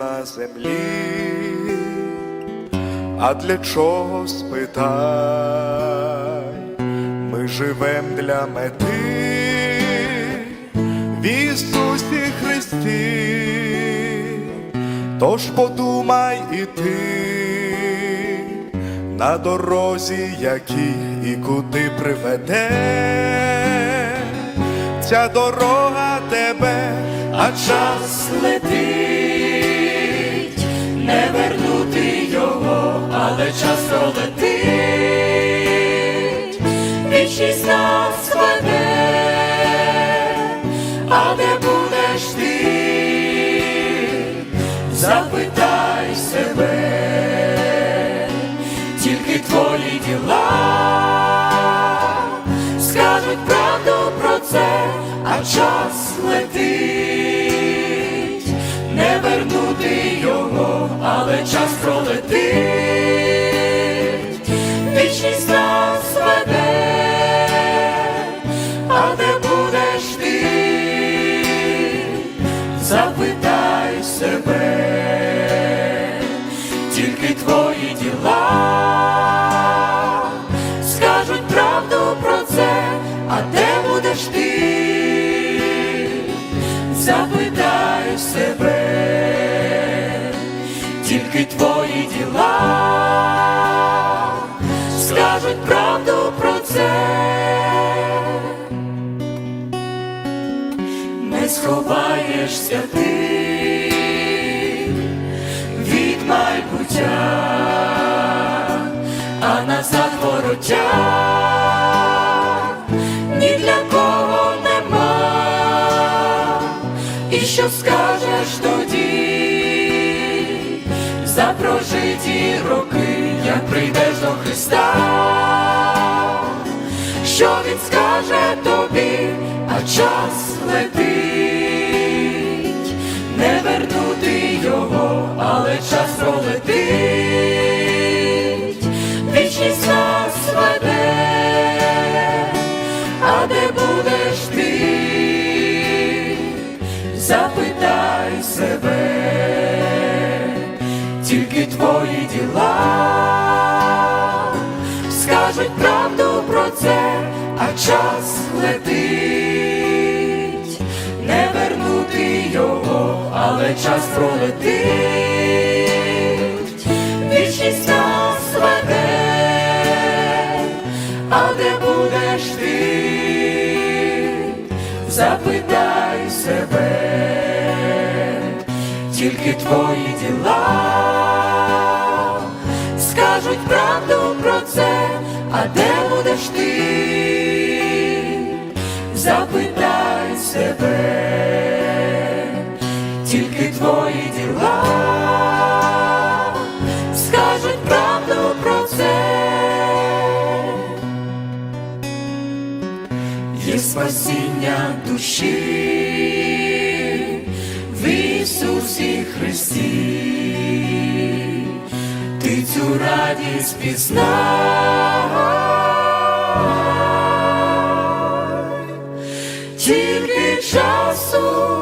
на землі, а для чого спитай, ми живем для мети. В Ісусі Христі, тож подумай і ти. На дорозі, якій і куди приведе. Ця дорога тебе, а час летить, нас а де будеш ти, запитай себе, тільки твої діла скажуть правду про це, а час летить, не вернути його, але час пролетить, а де будеш ти, запитай себе, тільки твої діла скажуть правду про це, а де будеш ти? Запитай себе, Не сховаєшся ти. Від майбуття а назад вороття. Ні для кого нема. І що скажеш тоді? За прожиті роки, як прийдеш до Христа, що Він скаже тобі, а час летить, запитай себе, тільки твої діла. Скажуть правду про це, а час летить, не вернути його, але час пролетить, вічність нас веде, а де будеш ти, запитай тільки твої діла скажуть правду про це, а де будеш ти? Запитай себе, тільки твої діла скажуть правду про це. Є спасіння душі Ісусі Христі, ти цю радість пізнай, тільки часу.